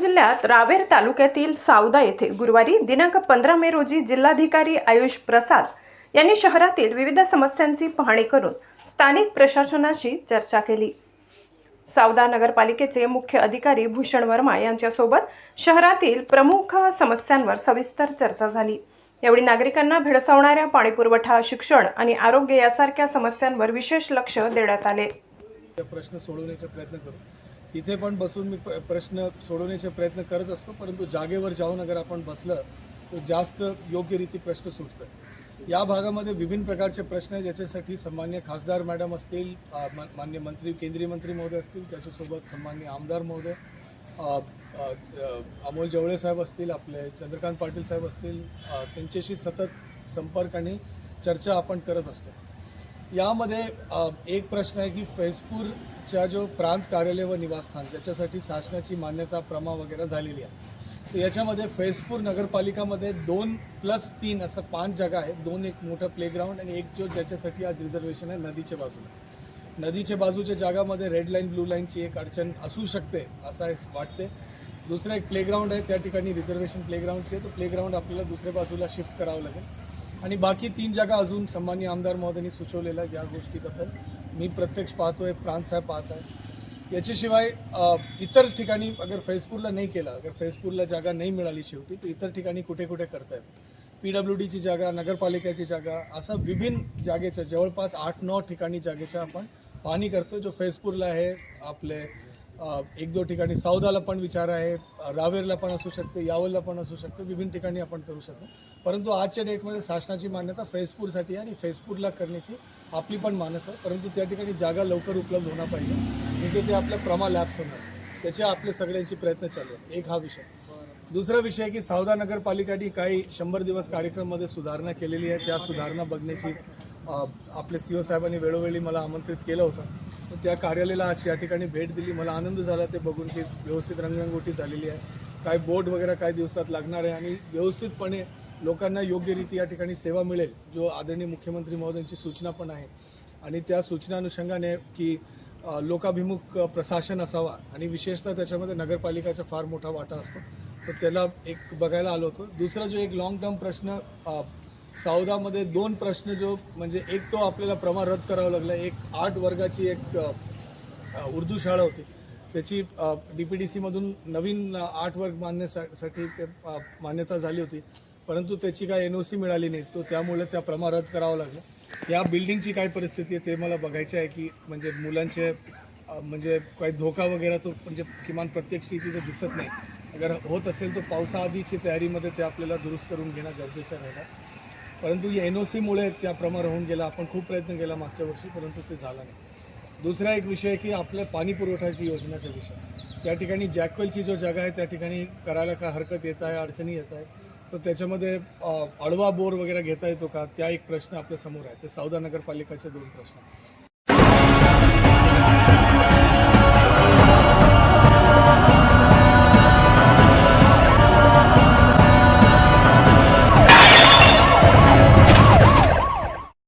जिल्ह्यात रावेर तालुक्यातील सावदा येथे गुरुवारी दिनांक पंधरा मे रोजी जिल्हाधिकारी आयुष प्रसाद यांनी शहरातील विविध समस्यांची पाहणी करून स्थानिक प्रशासनाशी चर्चा केली. सावदा नगरपालिकेचे मुख्य अधिकारी भूषण वर्मा यांच्यासोबत शहरातील प्रमुख समस्यांवर सविस्तर चर्चा झाली. यावेळी नागरिकांना भेडसावणाऱ्या पाणीपुरवठा शिक्षण आणि आरोग्य यासारख्या समस्यांवर विशेष लक्ष देण्यात आले. प्रश्न सोडवण्याचा प्रयत्न करू. तिथे पण बसून मी प्रश्न सोडवण्याचे प्रयत्न करत असतो परंतु जागेवर जाऊन अगर आपण बसलं तर जास्त योग्यरीती प्रश्न सुटतं या भागामध्ये विभिन्न प्रकारचे प्रश्न आहे ज्याच्यासाठी सन्मान्य खासदार मॅडम असतील मान्य मंत्री केंद्रीय मंत्री महोदय असतील त्याच्यासोबत सन्मान्य आमदार महोदय अमोल जवळे साहेब असतील आपले चंद्रकांत पाटील साहेब असतील त्यांच्याशी सतत संपर्क आणि चर्चा आपण करत असतो. यामध्ये एक प्रश्न आहे की फैजपूरच्या जो प्रांत कार्यालय व निवासस्थान त्याच्यासाठी शासनाची मान्यता प्रमा वगैरे झालेली आहे. तर याच्यामध्ये फैजपूर नगरपालिकामध्ये दोन प्लस तीन असं पाच जागा आहेत. दोन एक मोठं प्लेग्राऊंड आणि एक जो ज्याच्यासाठी आज रिझर्वेशन आहे नदीच्या बाजूला. नदीच्या बाजूच्या जागामध्ये रेड लाईन ब्लू लाईनची एक अडचण असू शकते असं वाटते. दुसरं एक प्लेग्राऊंड आहे त्या ठिकाणी रिझर्वेशन प्लेग्राऊंडची आहे. तो प्लेग्राऊंड आपल्याला दुसऱ्या बाजूला शिफ्ट करावं लागेल. आणि बाकी तीन जागा अजून सन्मान्य आमदार महोदयांनी सुचवलेल्या या गोष्टीबद्दल. मी प्रत्यक्ष पाहतोय आहे साहेब पाहत आहे याच्याशिवाय इतर ठिकाणी अगर फैजपूरला नाही केलं अगर फैजपूरला जागा नाही मिळाली शेवटी तर इतर ठिकाणी कुठे कुठे करतायत. पी डब्ल्यू डीची जागा नगरपालिकेची जागा असं विभिन्न जागेच्या जवळपास आठ नऊ ठिकाणी जागेच्या आपण पाहणी करतो जो फैजपूरला आहे आपले एक दोन ठिकाणी साऊदाला पण विचार आहे रावेरला पण असू शकते यावलला पण असू शकते विभिन्न ठिकाणी आपण करू शकतो. परंतु आजच्या डेटमध्ये शासनाची मान्यता फेसपूरसाठी आहे आणि फेसपूरला करण्याची आपली पण मानस आहे. परंतु त्या ठिकाणी जागा लवकर उपलब्ध होणार पाहिजे. म्हणजे ते आपल्या प्रमा लॅब्स होणार. त्याचे आपले सगळ्यांचे प्रयत्न चालू आहेत. एक हा विषय. दुसरा विषय की सावदा नगरपालिकाने काही शंभर दिवस कार्यक्रममध्ये सुधारणा केलेली आहे. त्या सुधारणा बघण्याची आपले सी ओ साहेबांनी वेळोवेळी मला आमंत्रित केलं होतं. तर त्या कार्यालयाला आज या ठिकाणी भेट दिली. मला आनंद झाला ते बघून की व्यवस्थित रंगरंगोटी झालेली आहे. काय बोर्ड वगैरे काही दिवसात लागणार आहे आणि व्यवस्थितपणे लोकांना योग्यरीती या ठिकाणी सेवा मिळेल जो आदरणीय मुख्यमंत्री महोदयांची सूचना पण आहे. आणि त्या सूचना अनुषंगाने की लोकाभिमुख प्रशासन असावा आणि विशेषतः त्याच्यामध्ये नगरपालिकाचा फार मोठा वाटा असतो. तर त्याला एक बघायला आलो होतो. दुसरा जो एक लॉंग टर्म प्रश्न सावदामध्ये दोन प्रश्न जो म्हणजे एक तो आपल्याला प्रमाण रद्द करावा लागला. एक आठ वर्गाची एक उर्दू शाळा होती. त्याची डी पी डी सीमधून नवीन आठ वर्ग मानण्यासाठी ते मान्यता झाली होती. परंतु त्याची काय एन ओ सी मिळाली नाही. तो त्यामुळे त्या प्रमा रद्द करावं लागलं. या बिल्डिंगची काय परिस्थिती आहे ते मला बघायचे आहे की म्हणजे मुलांचे म्हणजे काही धोका वगैरे तो म्हणजे किमान प्रत्यक्ष स्थितीचं दिसत नाही. अगर होत असेल तर पावसाआधीची तयारीमध्ये ते आपल्याला दुरुस्त करून घेणं गरजेचं राहिलं. परंतु एन ओ सीमुळे त्या होऊन राहून गेला. आपण खूप प्रयत्न केला मागच्या वर्षी परंतु ते झालं नाही. दुसरा एक विषय की आपल्या पाणी पुरवठ्याची योजनाच्या विषय. त्या ठिकाणी जॅकवेलची जो जागा आहे त्या ठिकाणी करायला काय हरकत येत आहे अडचणी येत आहे तर त्याच्यामध्ये अडवा बोर वगैरे घेता येतो का? त्या एक प्रश्न आपल्यासमोर आहे. ते सौदा नगरपालिकाचे दोन प्रश्न